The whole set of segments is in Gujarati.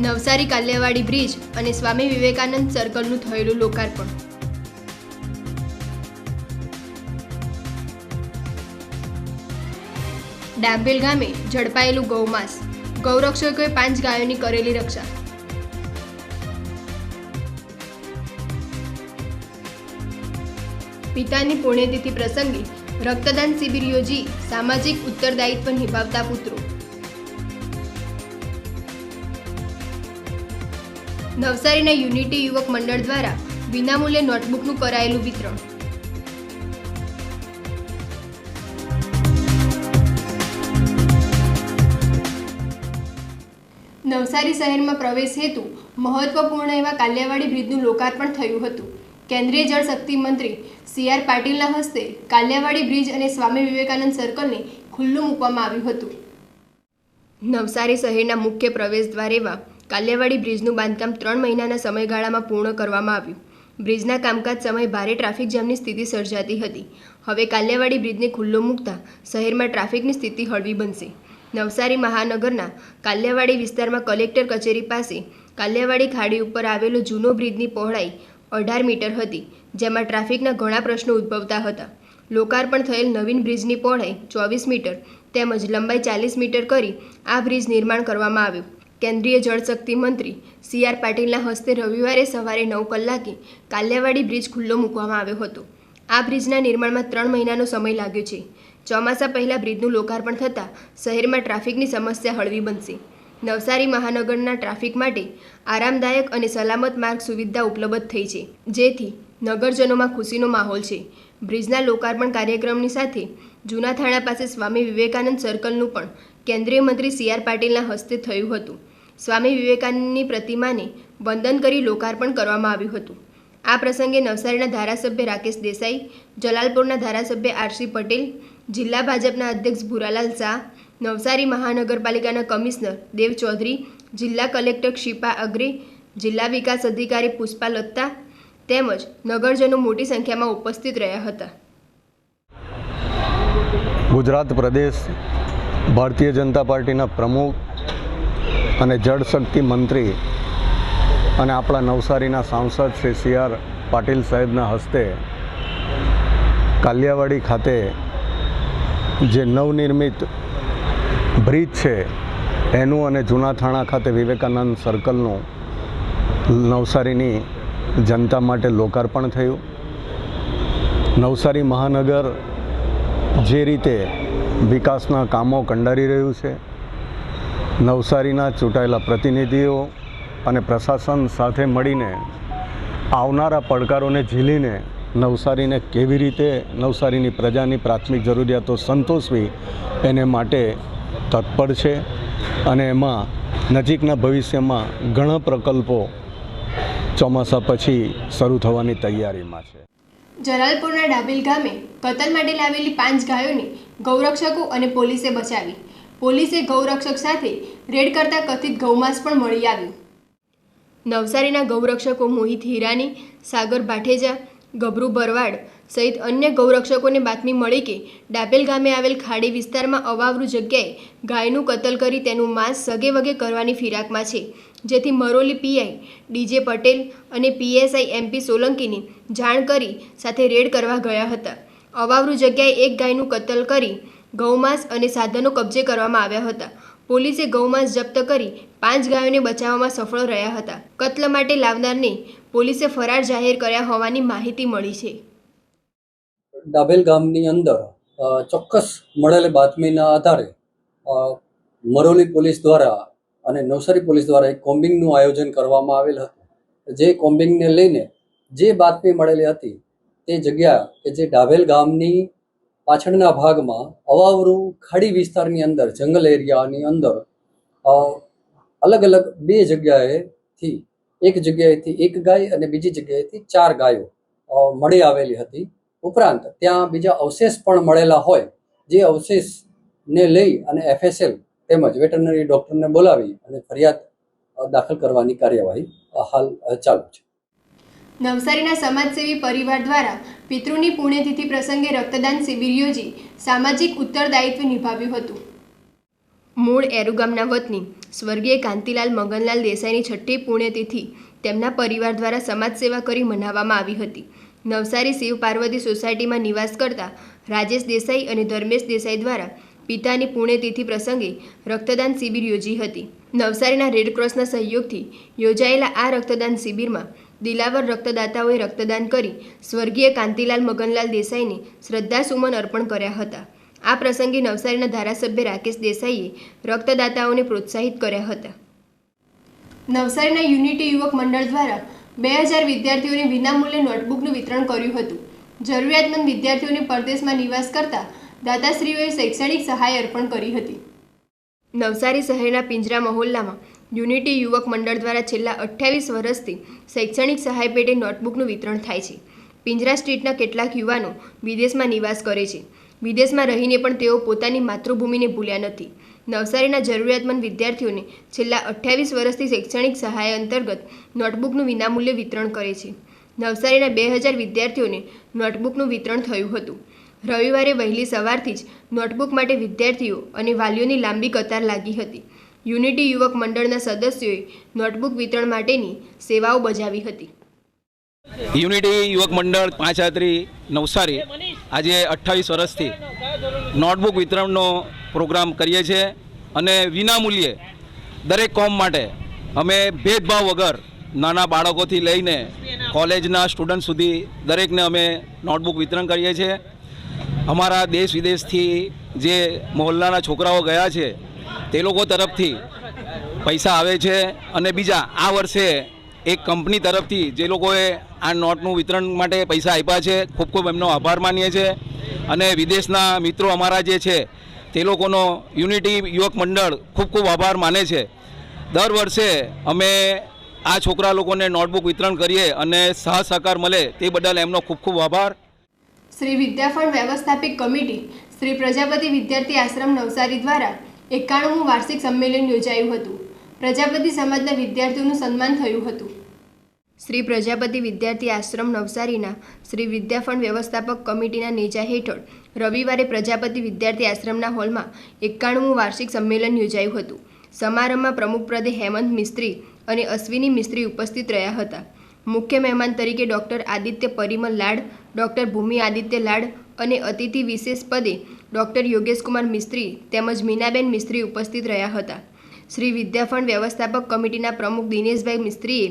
નવસારી કાલ્યાવાડી બ્રિજ અને સ્વામી વિવેકાનંદ સર્કલનું થયેલું લોકાર્પણ. ડાંભેલ ગામે ઝડપાયેલું ગૌમાંસ. ગૌરક્ષકોએ પાંચ ગાયોની કરેલી રક્ષા. પિતાની પુણ્યતિથિ પ્રસંગે રક્તદાન શિબિર યોજી સામાજિક ઉત્તરદાયિત્વ નિભાવતા પુત્રો. નવસારીના યુનિટી યુવક મંડળ દ્વારા વિનામૂલ્યે નોટબુકનું કરાયેલું વિતરણ. નવસારી શહેરમાં પ્રવેશ હેતુ મહત્વપૂર્ણ એવા કાલિયાવાડી બ્રિજનું લોકાર્પણ થયું હતું. કેન્દ્રીય જળશક્તિ મંત્રી સી આર પાટીલના હસ્તે કાલિયાવાડી બ્રિજ અને સ્વામી વિવેકાનંદ સર્કલને ખુલ્લું મૂકવામાં આવ્યું હતું. નવસારી શહેરના મુખ્ય પ્રવેશ દ્વાર એવા કાલિયાવાડી બ્રિજનું બાંધકામ ત્રણ મહિનાના સમયગાળામાં પૂર્ણ કરવામાં આવ્યું. બ્રિજના કામકાજ સમયે ભારે ટ્રાફિક જામની સ્થિતિ સર્જાતી હતી. હવે કાલિયાવાડી બ્રિજને ખુલ્લો મૂકતા શહેરમાં ટ્રાફિકની સ્થિતિ હળવી બનશે. નવસારી મહાનગરના કાલિયાવાડી વિસ્તારમાં કલેક્ટર કચેરી પાસે કાલિયાવાડી ખાડી ઉપર આવેલો જૂનો બ્રિજની પહોળાઈ અઢાર મીટર હતી, જેમાં ટ્રાફિકના ઘણા પ્રશ્નો ઉદ્ભવતા હતા. લોકાર્પણ થયેલ નવીન બ્રિજની પહોળાઈ ચોવીસ મીટર તેમજ લંબાઈ ચાલીસ મીટર કરી આ બ્રિજ નિર્માણ કરવામાં આવ્યું. કેન્દ્રીય જળશક્તિ મંત્રી સી આર પાટીલના હસ્તે રવિવારે સવારે નવ કલાકે કાલિયાવાડી બ્રિજ ખુલ્લો મૂકવામાં આવ્યો હતો. આ બ્રિજના નિર્માણમાં ત્રણ મહિનાનો સમય લાગ્યો છે. ચોમાસા પહેલાં બ્રિજનું લોકાર્પણ થતાં શહેરમાં ટ્રાફિકની સમસ્યા હળવી બનશે. નવસારી મહાનગરના ટ્રાફિક માટે આરામદાયક અને સલામત માર્ગ સુવિધા ઉપલબ્ધ થઈ છે. જેથી નગરજનોમાં ખુશીનો માહોલ છે. બ્રિજના લોકાર્પણ કાર્યક્રમની સાથે જૂના થાણા પાસે સ્વામી વિવેકાનંદ સર્કલનું પણ કેન્દ્રીય મંત્રી સી આર પાટીલના હસ્તે થયું હતું. સ્વામી વિવેકાનંદની પ્રતિમાને વંદન કરી લોકાર્પણ કરવામાં આવ્યું હતું. આ પ્રસંગે નવસારીના ધારાસભ્ય રાકેશ દેસાઈ, જલાલપુરના ધારાસભ્ય આરસી પટેલ, જિલ્લા ભાજપના અધ્યક્ષ ભુરાલાલ શાહ, નવસારી મહાનગરપાલિકાના કમિશનર દેવ ચૌધરી, જિલ્લા કલેક્ટર ક્ષિપા અગ્રે, જિલ્લા વિકાસ અધિકારી પુષ્પા લત્તા તેમજ નગરજનો મોટી સંખ્યામાં ઉપસ્થિત રહ્યા હતા. ગુજરાત પ્રદેશ ભારતીય જનતા પાર્ટીના પ્રમુખ અને જળશક્તિ મંત્રી અને આપણા નવસારીના સાંસદ શ્રી સી આર પાટીલ સાહેબના હસ્તે કાલિયાવાડી ખાતે જે નવનિર્મિત બ્રિજ છે, એનું અને જૂના થાણા ખાતે વિવેકાનંદ સર્કલનું નવસારીની જનતા માટે લોકાર્પણ થયું. નવસારી મહાનગર જે રીતે વિકાસના કામો કંડારી રહ્યું છે નવસારીના ચૂંટાયેલા પ્રતિનિધિઓ અને પ્રશાસન સાથે મળીને આવનારા પડકારોને ઝીલીને નવસારીને કેવી રીતે નવસારીની પ્રજાની પ્રાથમિક જરૂરિયાતો સંતોષવી એને માટે તત્પર છે અને એમાં નજીકના ભવિષ્યમાં ઘણા પ્રકલ્પો ચોમાસા પછી શરૂ થવાની તૈયારીમાં છે. જલાલપુરના ડાબેલ ગામે કતલ માટે લાવેલી પાંચ ગાયોને ગૌરક્ષકો અને પોલીસે બચાવી. પોલીસે ગૌરક્ષક સાથે રેડ કરતા કથિત ગૌમાંસ પણ મળી આવ્યું. નવસારીના ગૌરક્ષકો મોહિત હીરાની, સાગર ભાઠેજા ગભરુ ભરવાડ સહિત અન્ય ગૌરક્ષકોને બાતમી મળી કે ડાબેલ ગામે આવેલ ખાડી વિસ્તારમાં અવાવરૂ જગ્યાએ ગાયનું કતલ કરી તેનું માંસ સગે વગે કરવાની ફિરાકમાં છે. જેથી મરોલી પીઆઈ ડીજે પટેલ અને પીએસઆઈ એમપી સોલંકીની જાણ કરી સાથે રેડ કરવા ગયા હતા. અવાવરૂ જગ્યાએ એક ગાયનું કતલ કરી ગૌમાંસ અને સાધનો કબજે કરવામાં આવ્યા હતા. પોલીસે ગૌમાંસ જપ્ત કરી પાંચ ગાયોને બચાવવામાં સફળ રહ્યા હતા. કત્લ માટે લાવનારને પોલીસે ફરાર જાહેર કર્યા હોવાની માહિતી મળી છે. ડાભેલ ગામની અંદર ચોક્કસ મળેલ બાતમીના આધારે મરોલી પોલીસ દ્વારા અને નવસારી પોલીસ દ્વારા એક કોમ્બિંગનું આયોજન કરવામાં આવેલ હતું. જે કોમ્બિંગને લઈને જે બાતમી મળેલી હતી તે જગ્યા કે જે ડાભેલ ગામની પાછળના ભાગમાં અવાવરું ખાડી વિસ્તારની અંદર, જંગલ એરિયાની અંદર અલગ અલગ બે જગ્યાએથી, એક જગ્યાએથી એક ગાય અને બીજી જગ્યાએથી ચાર ગાયો મળી આવેલી હતી. ઉપરાંત ત્યાં બીજા અવશેષ પણ મળેલા હોય, જે અવશેષને લઈ અને એફએસએલ તેમજ વેટરનરી ડૉક્ટરને બોલાવી અને ફરિયાદ દાખલ કરવાની કાર્યવાહી હાલ ચાલુ છે. નવસારીના સમાજસેવી પરિવાર દ્વારા પિતૃની પુણ્યતિથિ પ્રસંગે રક્તદાન શિબિર યોજી સામાજિક ઉત્તરદાયિત્વ નિભાવ્યું હતું. મૂળ એરુ ગામના વતની સ્વર્ગીય કાંતિલાલ મગનલાલ દેસાઈની છઠ્ઠી પુણ્યતિથિ તેમના પરિવાર દ્વારા સમાજ સેવા કરી મનાવવામાં આવી હતી. નવસારી શિવ પાર્વતી સોસાયટીમાં નિવાસ કરતા રાજેશ દેસાઈ અને ધર્મેશ દેસાઈ દ્વારા પિતાની પુણ્યતિથિ પ્રસંગે રક્તદાન શિબિર યોજી હતી. નવસારીના રેડક્રોસના સહયોગથી યોજાયેલા આ રક્તદાન શિબિરમાં દિલાવર રક્તદાતાઓએ રક્તદાન કરી સ્વર્ગીય કાંતિલાલ મગનલાલ દેસાઈને શ્રદ્ધાસુમન અર્પણ કર્યા હતા. આ પ્રસંગે નવસારીના ધારાસભ્ય રાકેશ દેસાઈએ રક્તદાતાઓને પ્રોત્સાહિત કર્યા હતા. નવસારીના યુનિટી યુવક મંડળ દ્વારા બે હજાર વિદ્યાર્થીઓને વિનામૂલ્યે નોટબુકનું વિતરણ કર્યું હતું. જરૂરિયાતમંદ વિદ્યાર્થીઓને પરદેશમાં નિવાસ કરતા દાતાશ્રીઓએ શૈક્ષણિક સહાય અર્પણ કરી હતી. નવસારી શહેરના પિંજરા મહોલ્લામાં યુનિટી યુવક મંડળ દ્વારા છેલ્લા અઠ્યાવીસ વર્ષથી શૈક્ષણિક સહાય પેટે નોટબુકનું વિતરણ થાય છે. પિંજરા સ્ટ્રીટના કેટલાક યુવાનો વિદેશમાં નિવાસ કરે છે. વિદેશમાં રહીને પણ તેઓ પોતાની માતૃભૂમિને ભૂલ્યા નથી. નવસારીના જરૂરિયાતમંદ વિદ્યાર્થીઓને છેલ્લા અઠ્યાવીસ વર્ષથી શૈક્ષણિક સહાય અંતર્ગત નોટબુકનું વિનામૂલ્યે વિતરણ કરે છે. નવસારીના બે હજાર વિદ્યાર્થીઓને નોટબુકનું વિતરણ થયું હતું. રવિવારે વહેલી સવારથી જ નોટબુક માટે વિદ્યાર્થીઓ અને વાલીઓની લાંબી કતાર લાગી હતી. યુનિટી યુવક મંડળના સદસ્યોએ નોટબુક વિતરણ માટેની સેવાઓ બજાવી હતી. યુનિટી યુવક મંડળ પાંચાત્રી નવસારી આજે અઠ્ઠાવીસ વર્ષથી નોટબુક વિતરણનો પ્રોગ્રામ કરીએ છીએ અને વિનામૂલ્યે દરેક કોમ માટે અમે ભેદભાવ વગર નાના બાળકોથી લઈને કોલેજના સ્ટુડન્ટ સુધી દરેકને અમે નોટબુક વિતરણ કરીએ છીએ. અમારા દેશ વિદેશથી જે મહોલ્લાના છોકરાઓ ગયા છે તે લોકો તરફથી પૈસા આવે છે અને બીજા આ વર્ષે એક કંપની તરફથી જે લોકોએ આ નોટનું વિતરણ માટે પૈસા આપ્યા છે, ખૂબ ખૂબ એમનો આભાર માનીએ છીએ. અને વિદેશના મિત્રો અમારા જે છે, તે લોકોનો યુનિટી યુવક મંડળ ખૂબ ખૂબ આભાર માને છે. દર વર્ષે અમે આ છોકરા લોકોને નોટબુક વિતરણ કરીએ અને સહ સહકાર મળે તે બદલ એમનો ખૂબ ખૂબ આભાર. શ્રી વિદ્યાફળ વ્યવસ્થાપિક કમિટી, શ્રી પ્રજાપતિ વિદ્યાર્થી આશ્રમ નવસારી દ્વારા એકાણુંમું વાર્ષિક સંમેલન યોજાયું હતું. પ્રજાપતિ સમાજના વિદ્યાર્થીઓનું સન્માન થયું હતું. શ્રી પ્રજાપતિ વિદ્યાર્થી આશ્રમ નવસારીના શ્રી વિદ્યાફંડ વ્યવસ્થાપક કમિટીના નેજા હેઠળ રવિવારે પ્રજાપતિ વિદ્યાર્થી આશ્રમના હોલમાં એકાણું વાર્ષિક સંમેલન યોજાયું હતું. સમારંભમાં પ્રમુખપ્રદે હેમંત મિસ્ત્રી અને અશ્વિની મિસ્ત્રી ઉપસ્થિત રહ્યા હતા. મુખ્ય મહેમાન તરીકે ડૉક્ટર આદિત્ય પરિમલ લાડ, ડૉક્ટર ભૂમિ આદિત્ય લાડ અને અતિથિ વિશેષ પદે ડૉક્ટર યોગેશકુમાર મિસ્ત્રી તેમજ મીનાબેન મિસ્ત્રી ઉપસ્થિત રહ્યા હતા. શ્રી વિદ્યાફંડ વ્યવસ્થાપક કમિટીના પ્રમુખ દિનેશભાઈ મિસ્ત્રીએ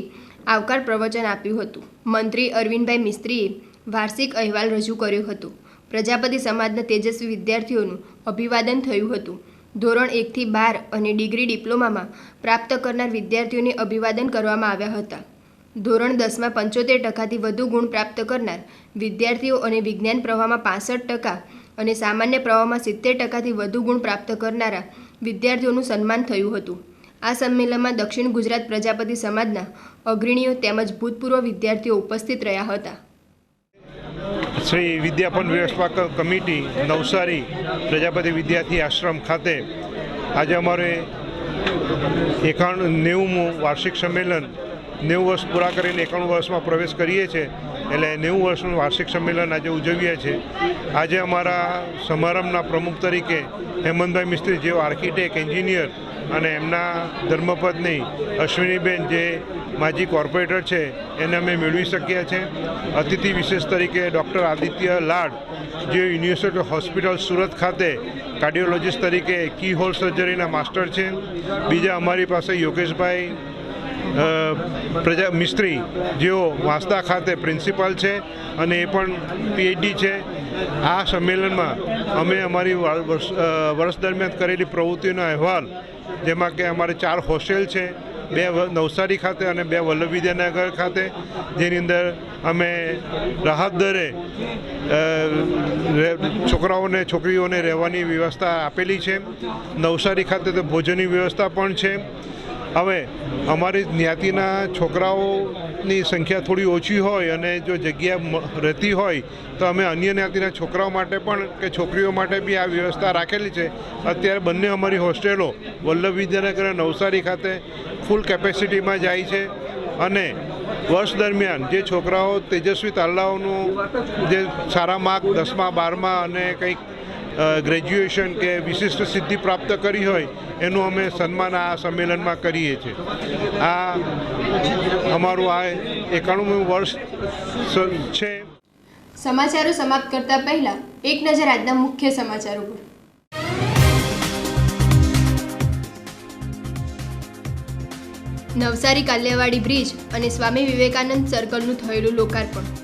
આવકાર પ્રવચન આપ્યું હતું. મંત્રી અરવિંદભાઈ મિસ્ત્રીએ વાર્ષિક અહેવાલ રજૂ કર્યો હતો. પ્રજાપતિ સમાજના તેજસ્વી વિદ્યાર્થીઓનું અભિવાદન થયું હતું. ધોરણ એકથી બાર અને ડિગ્રી ડિપ્લોમામાં પ્રાપ્ત કરનાર વિદ્યાર્થીઓને અભિવાદન કરવામાં આવ્યા હતા. ધોરણ દસમાં પંચોતેર ટકાથી વધુ ગુણ પ્રાપ્ત કરનાર વિદ્યાર્થીઓ અને વિજ્ઞાન પ્રવાહમાં પાસઠ ટકા અને સામાન્ય પ્રવાહમાં સિત્તેર ટકાથી વધુ ગુણ પ્રાપ્ત કરનારા વિદ્યાર્થીઓનું સન્માન થયું હતું. આ સંમેલનમાં દક્ષિણ ગુજરાત પ્રજાપતિ સમાજના અગ્રણીઓ તેમજ ભૂતપૂર્વ વિદ્યાર્થીઓ ઉપસ્થિત રહ્યા હતા. શ્રી વિદ્યાપન વ્યવસ્થાપક કમિટી નવસારી પ્રજાપતિ વિદ્યાર્થી આશ્રમ ખાતે આજે અમારે એકાણું નેવુંમું વાર્ષિક સંમેલન નેવું વર્ષ પૂરા કરીને એકાણું વર્ષમાં પ્રવેશ કરીએ છીએ, એટલે નેવું વર્ષનું વાર્ષિક સંમેલન આજે ઉજવીએ છીએ. આજે અમારા સમારંભના પ્રમુખ તરીકે હેમંતભાઈ મિસ્ત્રી, જેઓ આર્કિટેક્ટ, એન્જિનિયર અને એમના ધર્મપત્ની અશ્વિનીબેન, જે માજી કોર્પોરેટર છે, એને અમે મેળવી શક્યા છે અતિથિ વિશેષ તરીકે ડૉક્ટર આદિત્ય લાડ, જે યુનિવર્સિટી હોસ્પિટલ સુરત ખાતે કાર્ડિયોલોજિસ્ટ તરીકે કી હોલ સર્જરીના માસ્ટર છે. બીજા અમારી પાસે યોગેશભાઈ પ્રજા મિસ્ત્રી, જેઓ વાંસદા ખાતે પ્રિન્સિપાલ છે અને એ પણ પીએચડી છે, આ સંમેલનમાં અમે અમારી વર્ષ દરમિયાન કરેલી પ્રવૃત્તિનો અહેવાલ, જેમાં કે અમારે ચાર હોસ્ટેલ છે, બે નવસારી ખાતે અને બે વલ્લભ વિદ્યાનગર ખાતે, જેની અંદર અમે રાહત દરે છોકરાઓને, છોકરીઓને રહેવાની વ્યવસ્થા આપેલી છે. નવસારી ખાતે તો ભોજનની વ્યવસ્થા પણ છે. હવે અમારી જ્ઞાતિના છોકરાઓની સંખ્યા થોડી ઓછી હોય અને જો જગ્યા રહેતી હોય, તો અમે અન્ય જ્ઞાતિના છોકરાઓ માટે પણ કે છોકરીઓ માટે બી આ વ્યવસ્થા રાખેલી છે. અત્યારે બંને અમારી હોસ્ટેલો વલ્લભ વિદ્યાનગર અને નવસારી ખાતે ફૂલ કેપેસિટીમાં જાય છે અને વર્ષ દરમિયાન જે છોકરાઓ તેજસ્વી તાલાઓનું જે સારા માર્ક દસમા, બારમા અને કંઈક ગ્રેજ્યુએશન કે વિશિષ્ટ સિદ્ધિ પ્રાપ્ત કરી હોય, એનું અમે સન્માન આ સંમેલનમાં કરીએ છીએ. આ અમારું આ એકાણુંમું વર્ષ છે. સમાચારો સમાપ્ત કરતા પહેલા એક નજર આજના મુખ્ય સમાચારો પર. નવસારી કાલ્યાવાડી બ્રિજ અને સ્વામી વિવેકાનંદ સર્કલનું થયેલું લોકાર્પણ.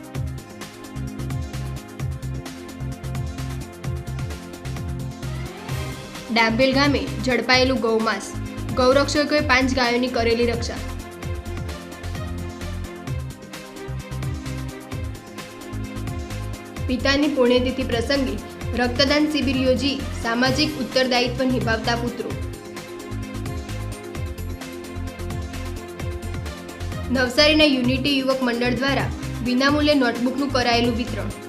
ડાંભેલ ગામે ઝડપાયેલું ગૌમાંસ. ગૌરક્ષકોએ પાંચ ગાયોની કરેલી રક્ષા. પિતાની પુણ્યતિથિ પ્રસંગે રક્તદાન શિબિર યોજી સામાજિક ઉત્તરદાયિત્વ નિભાવતા પુત્રો. નવસારીના યુનિટી યુવક મંડળ દ્વારા વિનામૂલ્યે નોટબુકનું કરાયેલું વિતરણ.